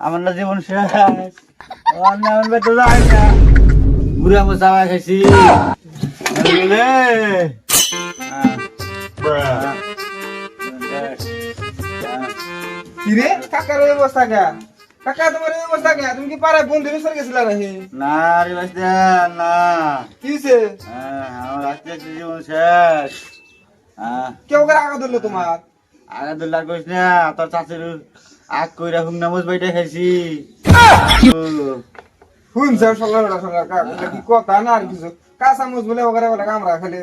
আমার না জীবন শেষ। আমি আমার বেতো যাই না। বুড়ি আমার চাওয়া খাইছি। আহ, কিরে কাকার অবস্থা কে কাকা তোমার অবস্থা কে তুমি কি পারে বন্ধু মিশর গেছিলা নাকি? না রে বাচ্চা না। কি হয়েছে আমার আজকে জীবন শেষ। আহ, কেউ করে আগা ধরলো তোমার? আগে তো লাগোস না তোর চাষের আগ কইরা হুং নামজ বাইটা খাইছি। সকাল বেলা সকাল কাকা কি কথা? না আর কিছু। কাঁচা মুজ বলে ওখানে বলে আমরা খালি।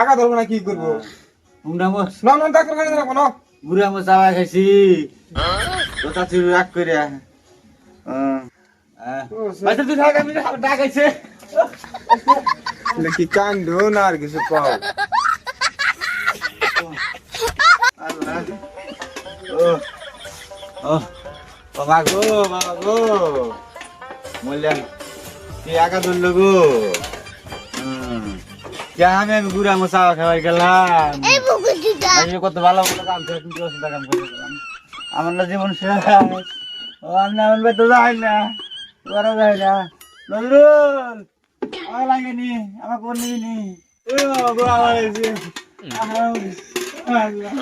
আগা ধরবো না কি করব? হুং নামজ। না না ডাক্তার খালি না। বুড়ি আমার চাওয়া খাইছি। তোর চাষের আগ কইরা। বাচ্চা তুই থাক আমি ডাকাইছে কি কান্দ না আর কিছু পাও আল্লাহ। ও। বাবা গো বাবা গো। বললেন কি আকা ধরলো গো? আমি আমি গুড়া মশা খাবার গেলাম কত ভালো কাম করে কিন্তু অসুবিধা কাম করে আমার না জীবন শেষ ও আমি আমার বেতো যাই না। ওরা যায় না। নজরুল আমার লাগেনি আমার কোন নিবি ও গো আমার এসে আল্লাহ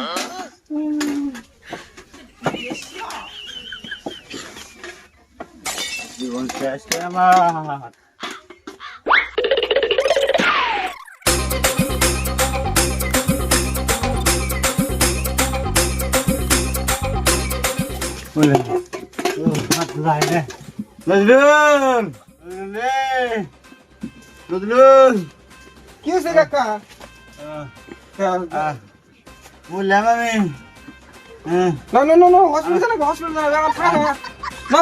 জীবন শেষ আমার। নজরুল! নজরুল! কি হয়েছে কাকা? বললাম আমি। হ্যাঁ। না না না হসপিটাল হসপিটাল না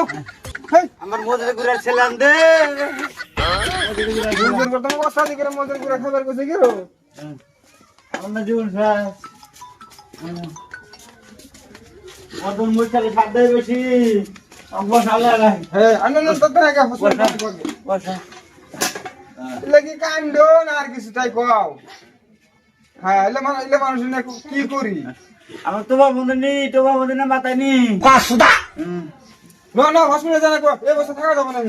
আমার মজুরি করে ছিলাম দে মজুর খাবার কইছে কি আমার জীবন মুখালে সাত দেয় বেশি হ্যাঁ কান্দ না আর কিছু তাই কও। হ্যাঁ মানুষ কি করি? আমার তো বাবু নি তো বাবু না মাথায় নি না না হসপিটাল জানা এই বছর থাকা যাবে না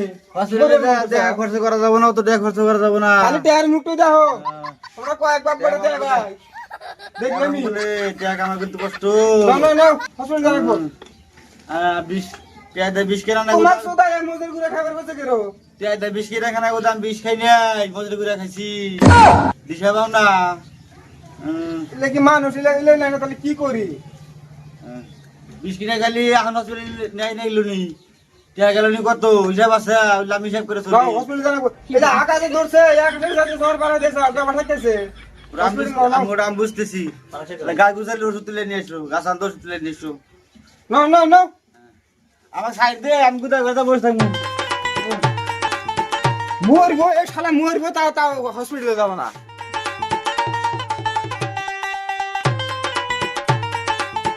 দেখা খরচ করা যাবে না তো দেখা খরচ করা যাবে না। খালি টেয়ার মুক্ত দাও তোমরা কয়েকবার করে দেয় ভাই। দেখবে আমি বলে টাকা আমার কিন্তু কষ্ট। না না না হসপিটাল জানা কো আহ, বিশ পেঁয়াজা বিশ কেনা না তোমার সোদা এই মজুর করে? খাবার কইছে কেনা খানা দাম বিশ খাই নাই মজুরি করে খাইছি। দিশা পাও না হুম, এলে কি মানুষ এলে না তাহলে কি করি। বিশ কিনা খালি এখন হসপিটাল নেই নাই লুনি। টাকা গেল কত? হিসাব আছে আমি হিসাব করে চলি। হসপিটাল জানা এটা আকাশে ধরছে এক দিন সাথে শহর পাড়া দিয়েছে আগে আমার থাকতেছে আমি বুঝ- আমি ওটা আমি বুঝতেছি। গাছ গুছালে ওষুধ তুলে নিয়ে এসো গাছ আনতে ওষুধ তুলে নিয়ে এসো। না না না আমার সাইড দিয়ে আমি কোথায় কোথায় বসে থাকব। মরবো এই শালা মরবো তাও তাও হসপিটালে যাব না।